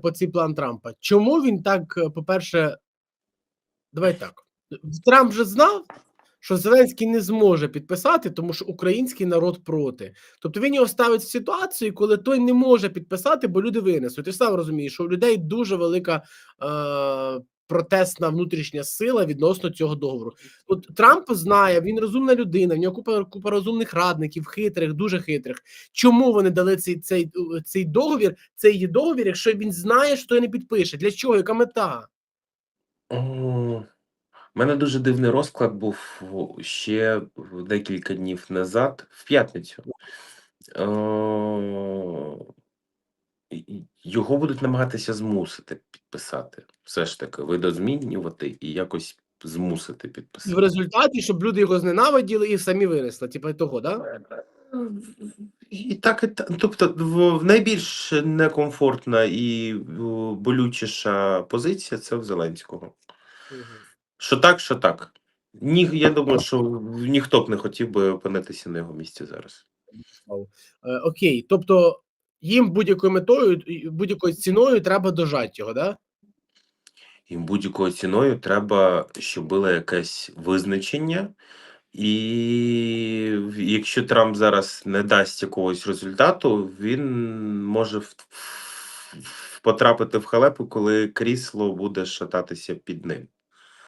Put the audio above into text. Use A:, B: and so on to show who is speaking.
A: по цей план Трампа. Чому він так, е, по-перше, давай так. Трамп же знав, що Зеленський не зможе підписати, тому що український народ проти. Тобто він його ставить в ситуацію, коли той не може підписати, бо люди винесуть. Ти сам розумієш, що у людей дуже велика е, протестна внутрішня сила відносно цього договору. От Трамп знає, він розумна людина, в нього купа, купа розумних радників, хитрих, дуже хитрих. Чому вони дали цей, цей, цей договір, цей є договір, якщо він знає, що той не підпише? Для чого? Яка мета?
B: У мене дуже дивний розклад був ще декілька днів назад, в п'ятницю. Його будуть намагатися змусити підписати. Все ж таки, видозмінювати і якось змусити
A: І в результаті, щоб люди його зненавиділи і самі винесли. Типа того, да?
B: І так, і так. Тобто, в, в найбільш некомфортна і болючіша позиція це в Зеленського. Що так, що так. Ні, я думаю, що ніхто б не хотів би опинитися на його місці зараз.
A: Е, окей, тобто їм будь-якою метою, будь-якою ціною треба дожати його, да?
B: Їм будь-якою ціною треба, щоб було якесь визначення, і якщо Трамп зараз не дасть якогось результату, він може потрапити в халепу, коли крісло буде шататися під ним.